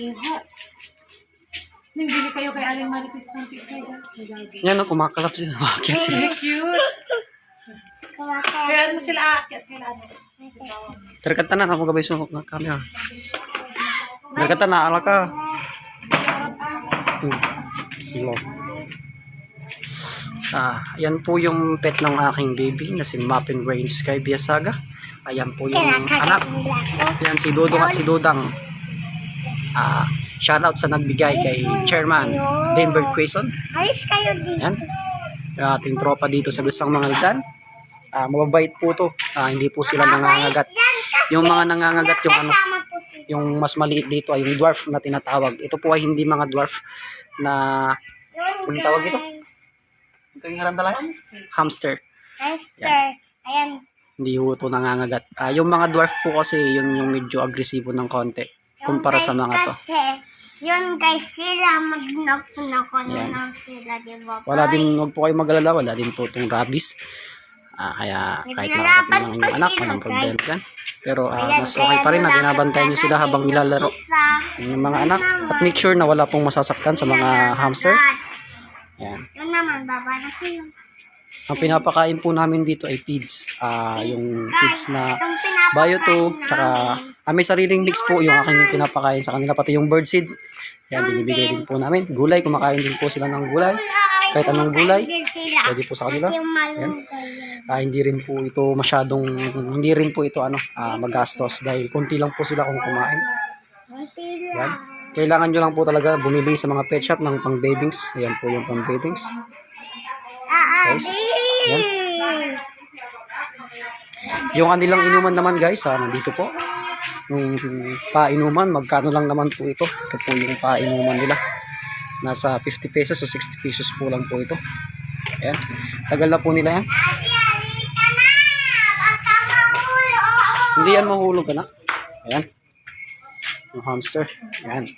Iha. Nagbili kayo kay Aling Marites ng. Ang Yan o, kumakalap sila. Bakit sila? cute. Kaya mo sila aakyat sila. ano. Terkata na, kamu gabay sumok na camera. Terkata na, ala ka. Hmm. Hello. Ah, yan po yung pet ng aking baby na si Muffin Rain Sky Biasaga. Ayan po yung anak. Yan si Dodong at si Dodang. Ah, shoutout sa nagbigay kay Chairman Denver Quezon. Alis kayo dito. Yan. Yung ating tropa dito sa Bisang Mangaldan. Ah, mababait po to. Ah, hindi po sila nangangagat. Yung mga nangangagat yung ano, yung mas maliit dito ay yung dwarf na tinatawag. Ito po ay hindi mga dwarf na Anong tawag ito? ito yung harandala? Hamster. Hamster. Esther. Ayan. Hindi po ito nangangagat. Ah, yung mga dwarf po kasi yun yung medyo agresibo ng konti kumpara sa mga to. Kasi, yun guys, sila mag-knock-knock ano Yan. lang sila, di ba? Wala din, wag po kayo mag-alala, wala din po itong rabies. Ah, kaya kahit nakakapin ng inyong anak, walang problema yan. Pero ah, mas okay pa rin na binabantayan nyo sila habang nilalaro yung mga anak. At make sure na wala pong masasaktan sa mga hamster. Yan. Yun naman, baba na kayo. Ang pinapakain po namin dito ay feeds. Ah, yung feeds na Bioto, namin. tsaka ah, may sariling mix po yung aking pinapakain sa kanila. Pati yung birdseed, yan, binibigay din po namin. Gulay, kumakain din po sila ng gulay. Kahit anong gulay, pwede po sa kanila. Malunggay. Ah, hindi rin po ito masyadong, hindi rin po ito ano, ah, magastos dahil konti lang po sila kung kumain. Yan. lang. Kailangan nyo lang po talaga bumili sa mga pet shop ng pang beddings. Ayan po yung pang beddings. Ah, Guys, Adi! Yung kanilang inuman naman guys, ah, nandito po. Yung painuman, magkano lang naman po ito. Ito po yung painuman nila. Nasa 50 pesos o 60 pesos po lang po ito. Ayan. Tagal na po nila yan. Hindi yan mahulog ka na. Ayan. Yung hamster. Ayan.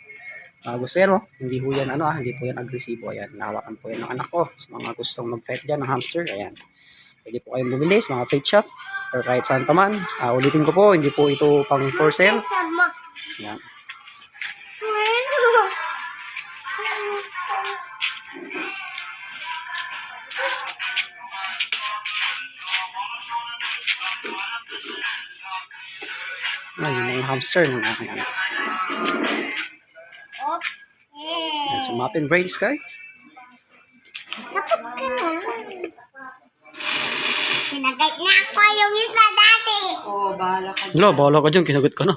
Uh, oh. Hindi po yan ano ah. Hindi po yan agresibo. Ayan. Nahawakan po yan ng anak ko. Sa mga gustong mag-pet dyan ng hamster. Ayan. Pwede po kayong bumili sa mga pet shop or kahit saan pa man. Ah, ulitin ko po, hindi po ito pang for sale. Ayan. Ayan yung hamster ng aking anak. Ayan, sa Muffin Brain Sky. Sakit ka na. Sinagay na ako yung isa dati. Oo, oh, bahala ka. Hello, bahala ka dyan. Kinagot ka na.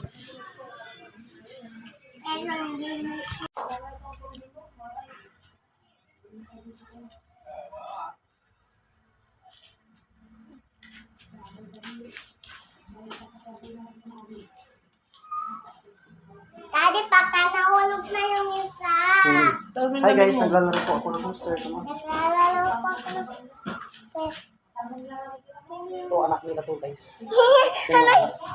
Hi guys, naglalaro po ako ng hamster. Ito, Naglalaro pa ako ng... ito anak nila to guys.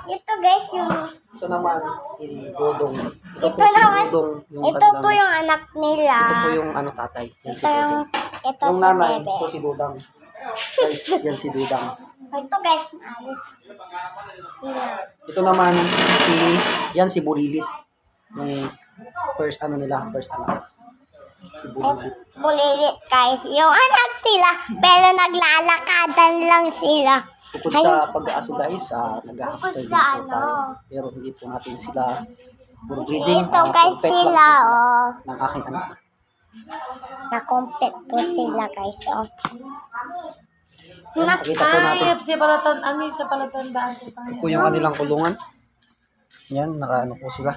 Ito guys, yung... Ito naman, si Dodong. Ito, po Ito si naman. Dodong. Yung Ito po yung anak nila. Ito po yung ano tatay. Yan si Ito yung... Dodong. Ito Yung si nanay, bebe. ito si Dodang. Guys, yan si Dodang. Ito guys, alis. Sila. Ito naman, si, yan si Burilit. Yung first ano nila, first anak. Burilit. Bulilit guys. Yung anak nila, pero naglalakadan lang sila. Bukod sa pag-aaso guys, nag-hamster Bukod din sa po ano. tayo. Pero hindi po natin sila puro breeding. Ito ah, guys sila, oh. Ng aking anak. Na-compete po sila guys, oh. Ay, siya pala tan, ano siya pala tandaan ko tayo. Ito yung kanilang kulungan. Yan, nakaano po sila.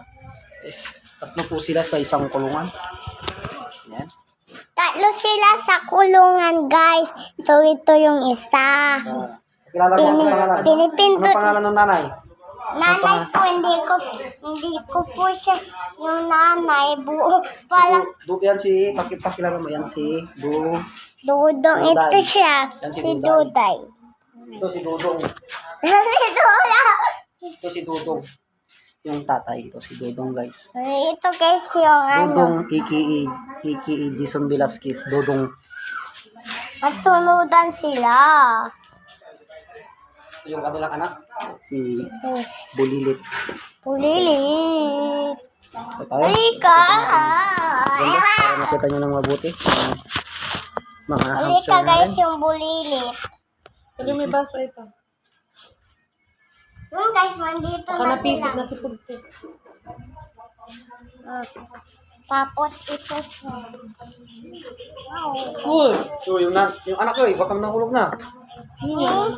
Yes. Tatlo po sila sa isang kulungan. Yan. Tatlo sila sa kulungan guys. So ito yung isa. Ah, kilala mo ang Pini- pangalan? Ano pangalan ng nanay? Nanay po, hindi ko, hindi ko po siya yung nanay. Buo, parang Du, yan si, paki, pakilala mo yan si Du. dudong. Ito siya, Yan si si Duday. Duday. Ito si Dudong. si Duday. Ito si Dudong. Yung tatay. Ito si Dudong guys. Ito guys yung ano. Dudong, aka, aka Jason Velasquez. Dudong. Masunudan sila. Ito yung kanilang anak. Si Yes. Bulilit. Pulilit. Ito tayo. Halika! Para makita nyo ng mabuti. Mga, Halika guys, yung bulilit. Kaya may baso ito. Yung guys, nandito Baka na napisip sila. na si Pugto. Ah, Tapos ito siya. Wow. Uy! So, yung, na, yung anak ko eh, baka nahulog na. Yun yan.